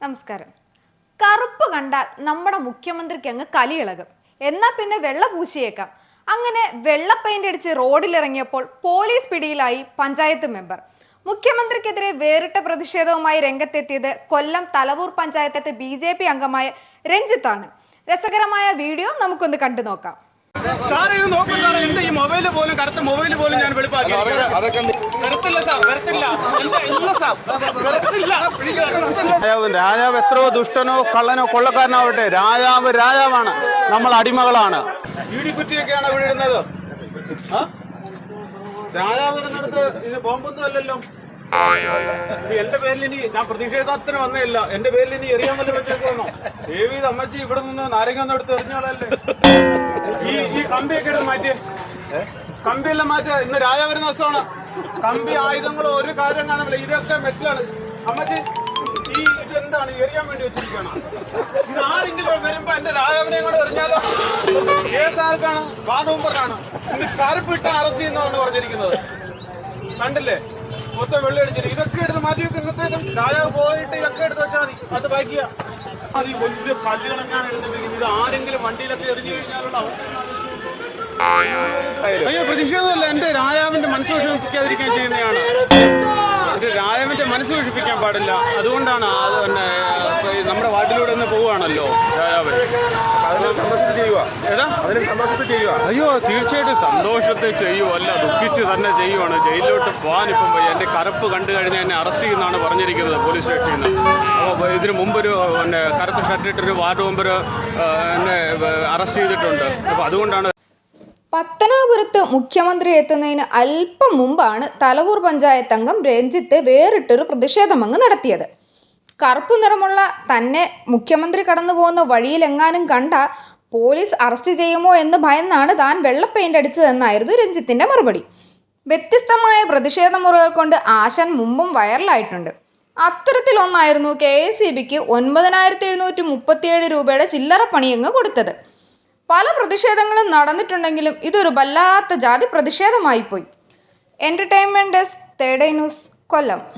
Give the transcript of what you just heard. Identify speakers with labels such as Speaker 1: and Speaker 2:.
Speaker 1: നമസ്കാരം. കറുപ്പ് കണ്ടാൽ നമ്മുടെ മുഖ്യമന്ത്രിക്ക് അങ്ങ് കലിയിളകും എന്നാൽ പിന്നെ വെള്ള പൂശിയേക്കാം. അങ്ങനെ വെള്ള പെയിന്റ് അടിച്ച് റോഡിലിറങ്ങിയപ്പോൾ പോലീസ് പിടിയിലായി പഞ്ചായത്ത് മെമ്പർ മുഖ്യമന്ത്രിക്കെതിരെ വേറിട്ട പ്രതിഷേധവുമായി രംഗത്തെത്തിയത് കൊല്ലം തലവൂർ പഞ്ചായത്തെ ബി ജെ പി അംഗമായ രഞ്ജിത്താണ്. രസകരമായ വീഡിയോ നമുക്കൊന്ന് കണ്ടു നോക്കാം.
Speaker 2: സാറേ ഇത് നോക്കൂ സാറേ എന്റെ ഈ മൊബൈൽ പോലും കറുത്ത മൊബൈൽ പോലും ഞാൻ വെളുപ്പാക്കി വരത്തില്ല സാർ വരത്തില്ല രാജാവ് രാജാവ് എത്രയോ ദുഷ്ടനോ കള്ളനോ കൊള്ളക്കാരനാവട്ടെ. രാജാവ് രാജാവാണ്. നമ്മൾ അടിമകളാണ്. ഇടിക്കുറ്റിയൊക്കെയാണ് ആ? രാജാവ് ഇത് ബോംബൊന്നും അല്ലല്ലോ. എന്റെ പേരിൽ ഇനി ഞാൻ പ്രതിഷേധത്തിന് വന്നേയില്ല. എന്റെ പേരിൽ ഇനി എറിയാൻ വല്ല വെച്ചേക്കോന്നോ ദേവി അമ്മച്ചി ഇവിടെ നിന്ന് നാരങ്ങ ഒന്ന് എടുത്ത് എറിഞ്ഞോളല്ലേ ഈ ഈ കമ്പിയൊക്കെ എടുത്ത് മാറ്റിയേ. കമ്പിയെല്ലാം മാറ്റിയ. ഇന്ന് രാജാവരുന്ന ദിവസമാണ്. കമ്പി ആയുധങ്ങളോ ഒരു കാര്യം കാണുന്നില്ല. ഇതൊക്കെ മെറ്റലാണ്. അമ്മച്ചി ഈ ഇതെന്താണ് എറിയാൻ വേണ്ടി വെച്ചിരിക്കണം ഇത് ആരെങ്കിലും വരുമ്പോ എന്റെ രാജാവിനെയും കൂടെ എറിഞ്ഞാലോ? വാർഡ് മെമ്പറിനാണ് ഇത് കറുപ്പിട്ട അറസ്റ്റ് ചെയ്യുന്നതാണ് പറഞ്ഞിരിക്കുന്നത്. കണ്ടില്ലേ? മൊത്തം വെള്ളം അടിച്ചിട്ട്. ഇതൊക്കെ എടുത്ത് മാറ്റി വെക്കുന്നത്തേക്കും രാജാവ് പോയിട്ട് ഇതൊക്കെ എടുത്ത് വെച്ചാൽ മതി. അത് ബാക്കിയാ അത് ഈ വലിയ കല്ലുകളൊക്കെയാണ് എടുത്തിരിക്കുന്നത് ഇത് ആരെങ്കിലും വണ്ടിയിലൊക്കെ എറിഞ്ഞു കഴിഞ്ഞാലുള്ള അവസ്ഥ. അയ്യോ പ്രതിഷേധമല്ല. എന്റെ രാജാവിന്റെ മനസ്സ് വിഷമിപ്പിക്കാതിരിക്കാൻ ചെയ്യുന്നതാണ്. ഒരു രാജാവിന്റെ മനസ്സ് വിഷമിപ്പിക്കാൻ പാടില്ല. അതുകൊണ്ടാണ് അത് പിന്നെ നമ്മുടെ വാട്ടിലൂടെ ഒന്ന് പോവുകയാണല്ലോ രാജാവ് അയ്യോ തീർച്ചയായിട്ടും സന്തോഷത്തെ ചെയ്യുമല്ല ദുഃഖിച്ച് തന്നെ ചെയ്യുവാണ്. ജയിലിലോട്ട് പോകാൻ ഇപ്പം എന്റെ എന്റെ കറുപ്പ് കണ്ടു കഴിഞ്ഞാൽ എന്നെ അറസ്റ്റ് ചെയ്യുന്നതാണ് പറഞ്ഞിരിക്കുന്നത് പോലീസ് സ്റ്റേഷനിൽ നിന്ന്. അപ്പോൾ ഇതിനു മുമ്പൊരു പിന്നെ കറുത്ത ഷർട്ടിട്ടൊരു വാർഡ് മെമ്പർ എന്നെ അറസ്റ്റ് ചെയ്തിട്ടുണ്ട്. അപ്പോൾ അതുകൊണ്ടാണ്
Speaker 1: പത്തനാപുരത്ത് മുഖ്യമന്ത്രി എത്തുന്നതിന് അല്പം മുമ്പാണ് തലവൂർ പഞ്ചായത്ത് അംഗം രഞ്ജിത്ത് വേറിട്ടൊരു പ്രതിഷേധമങ്ങ് നടത്തിയത്. കറുപ്പ് നിറമുള്ള തന്നെ മുഖ്യമന്ത്രി കടന്നു പോകുന്ന വഴിയിലെങ്ങാനും കണ്ട പോലീസ് അറസ്റ്റ് ചെയ്യുമോ എന്ന് ഭയന്നാണ് താൻ വെള്ള അടിച്ചതെന്നായിരുന്നു രഞ്ജിത്തിന്റെ മറുപടി. വ്യത്യസ്തമായ പ്രതിഷേധ മുറകൾ കൊണ്ട് ആശൻ മുമ്പും വൈറലായിട്ടുണ്ട്. അത്തരത്തിലൊന്നായിരുന്നു കെ എസ് ഇ ബിക്ക് ഒൻപതിനായിരത്തി എഴുന്നൂറ്റി മുപ്പത്തിയേഴ് രൂപയുടെ ചില്ലറ പണിയങ്ങ് കൊടുത്തത്. പല പ്രതിഷേധങ്ങളും നടന്നിട്ടുണ്ടെങ്കിലും ഇതൊരു വല്ലാത്ത ജാതി പ്രതിഷേധമായിപ്പോയി entertainment desk third news Kollam.